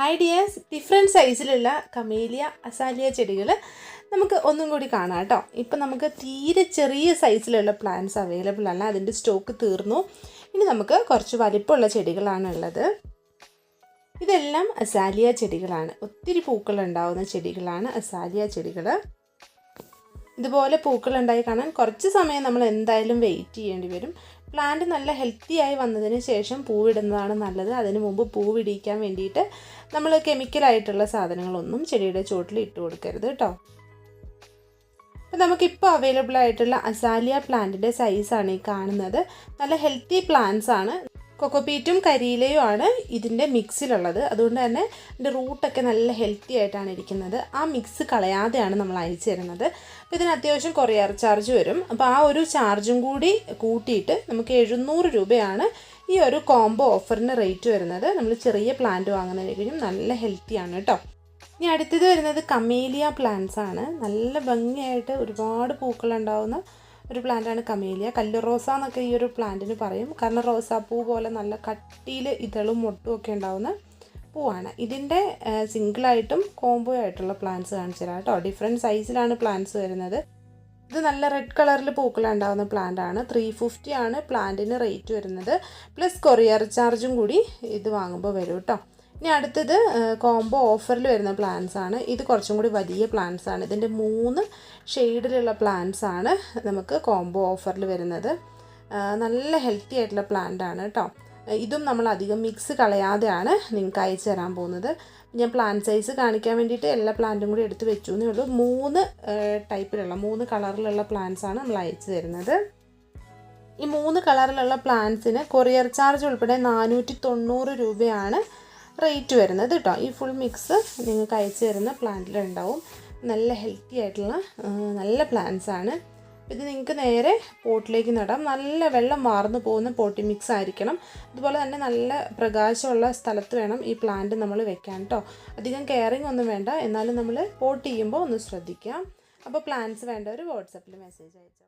Hi dears different സൈസിലുള്ള camellia azalea ചെടികൾ നമുക്ക് ഒന്നും കൂടി കാണാം കേട്ടോ. ഇപ്പം നമുക്ക് തീരെ ചെറിയ സൈസിലുള്ള പ്ലാന്റ്സ് അവൈലബിൾ അല്ല. അതിന്റെ സ്റ്റോക്ക് തീർന്നു. ഇനി നമുക്ക് കുറച്ച് വലിപ്പമുള്ള ചെടികളാണ് ഉള്ളത്. ഇതെല്ലാം അസാലിയ ചെടികളാണ്. ഒത്തിരി പൂക്കൾ ഉണ്ടാവുന്ന ചെടികളാണ് അസാലിയ ചെടികൾ ഇതുപോലെ പൂക്കളുണ്ടായി കാണാൻ കുറച്ച് സമയം നമ്മൾ എന്തായാലും വെയിറ്റ് ചെയ്യേണ്ടി വരും. പ്ലാന്റ് നല്ല ഹെൽത്തി ആയി വന്നതിന് ശേഷം പൂവിടുന്നതാണ് നല്ലത്. അതിന് മുമ്പ് പൂവിടിയിക്കാൻ വേണ്ടിയിട്ട് നമ്മൾ കെമിക്കലായിട്ടുള്ള സാധനങ്ങളൊന്നും ചെടിയുടെ ചുവട്ടിൽ ഇട്ട് കൊടുക്കരുത് കേട്ടോ അപ്പോൾ നമുക്കിപ്പോൾ അവൈലബിൾ ആയിട്ടുള്ള അസാലിയ പ്ലാന്റിന്റെ സൈസാണ് ഈ കാണുന്നത്. നല്ല ഹെൽത്തി പ്ലാന്റ്സ് ആണ്. കൊക്കോപീറ്റും കരിയിലയും ആണ് ഇതിന്റെ മിക്സിലുള്ളത്. അതുകൊണ്ട് തന്നെ ഇതിന്റെ റൂട്ടൊക്കെ നല്ല ഹെൽത്തി ആയിട്ടാണ് ഇരിക്കുന്നത്. ആ മിക്സ് കളയാതെയാണ് നമ്മൾ അയച്ചു തരുന്നത്. അപ്പോൾ ഇതിന് അത്യാവശ്യം കൊറിയർ ചാർജ് വരും. അപ്പോൾ ആ ഒരു ചാർജും കൂടി കൂട്ടിയിട്ട് നമുക്ക് എഴുന്നൂറ് രൂപയാണ് ഈ ഒരു കോംബോ ഓഫറിന് റേറ്റ് വരുന്നത്. നമ്മൾ ചെറിയ പ്ലാന്റ് വാങ്ങുന്നതിനും നല്ല ഹെൽത്തിയാണ് കേട്ടോ. ഇനി അടുത്തത് വരുന്നത് കമേലിയ പ്ലാന്റ്സ് ആണ്. നല്ല ഭംഗിയായിട്ട് ഒരുപാട് പൂക്കൾ ഉണ്ടാവുന്ന ഒരു പ്ലാന്റാണ് കമേലിയ കല്ല് റോസ എന്നൊക്കെ ഈ ഒരു പ്ലാന്റിന് പറയും. കാരണം റോസാപ്പൂ പോലെ നല്ല കട്ടിയിൽ ഇതളും മൊട്ടും ഒക്കെ ഉണ്ടാവുന്ന പൂവാണ്. ഇതിന്റെ സിംഗിളായിട്ടും കോംബോ ആയിട്ടുള്ള പ്ലാന്റ്സ് കാണിച്ചു തരാം കേട്ടോ. ഡിഫറെന്റ് സൈസിലാണ് പ്ലാന്റ്സ് വരുന്നത്. ഇത് നല്ല റെഡ് കളറിൽ പൂക്കളുണ്ടാകുന്ന പ്ലാന്റ് ആണ്. ത്രീ ഫിഫ്റ്റി ആണ് പ്ലാന്റിന് റേറ്റ് വരുന്നത്. പ്ലസ് കൊറിയർ ചാർജും കൂടി ഇത് വാങ്ങുമ്പോൾ വരും കേട്ടോ. ഇനി അടുത്തത് കോംബോ ഓഫറിൽ വരുന്ന പ്ലാന്റ്സ് ആണ്. ഇത് കുറച്ചും കൂടി വലിയ പ്ലാന്റ്സ് ആണ്. ഇതിന്റെ മൂന്ന് ഷെയ്ഡിലുള്ള പ്ലാന്റ്സ് ആണ് നമുക്ക് കോംബോ ഓഫറിൽ വരുന്നത്. നല്ല ഹെൽത്തി ആയിട്ടുള്ള പ്ലാന്റ് ആണ് കേട്ടോ ഇതും നമ്മൾ അധികം മിക്സ് കളയാതെയാണ് നിങ്ങൾക്ക് അയച്ചു തരാൻ പോകുന്നത്. ഞാൻ പ്ലാന്റ് സൈസ് കാണിക്കാൻ വേണ്ടിയിട്ട് എല്ലാ പ്ലാന്റും കൂടി എടുത്ത് വെച്ചു എന്നേ ഉള്ളൂ. മൂന്ന് ടൈപ്പിലുള്ള മൂന്ന് കളറിലുള്ള പ്ലാന്റ്സ് ആണ് നമ്മൾ അയച്ചു തരുന്നത്. ഈ മൂന്ന് കളറിലുള്ള പ്ലാന്റ്സിന് കൊറിയർ ചാർജ് ഉൾപ്പെടെ നാനൂറ്റി തൊണ്ണൂറ് രൂപയാണ് റേറ്റ് വരുന്നത് കേട്ടോ ഈ ഫുൾ മിക്സ് നിങ്ങൾക്ക് അയച്ചു തരുന്ന പ്ലാന്റിലുണ്ടാവും നല്ല ഹെൽത്തി ആയിട്ടുള്ള നല്ല പ്ലാന്റ്സ് ആണ്. ഇത് നിങ്ങൾക്ക് നേരെ പോട്ടിലേക്ക് നടാം. നല്ല വെള്ളം വാർന്നു പോകുന്ന പോട്ടി മിക്സ് ആയിരിക്കണം. അതുപോലെ തന്നെ നല്ല പ്രകാശമുള്ള സ്ഥലത്ത് വേണം ഈ പ്ലാന്റ് നമ്മൾ വെക്കാൻ കേട്ടോ അധികം കെയറിങ് ഒന്നും വേണ്ട. എന്നാലും നമ്മൾ പോട്ട് ചെയ്യുമ്പോൾ ഒന്ന് ശ്രദ്ധിക്കാം. അപ്പോൾ പ്ലാന്റ്സ് വേണ്ടവർ വാട്സപ്പിൽ മെസ്സേജ് അയച്ചോളൂ.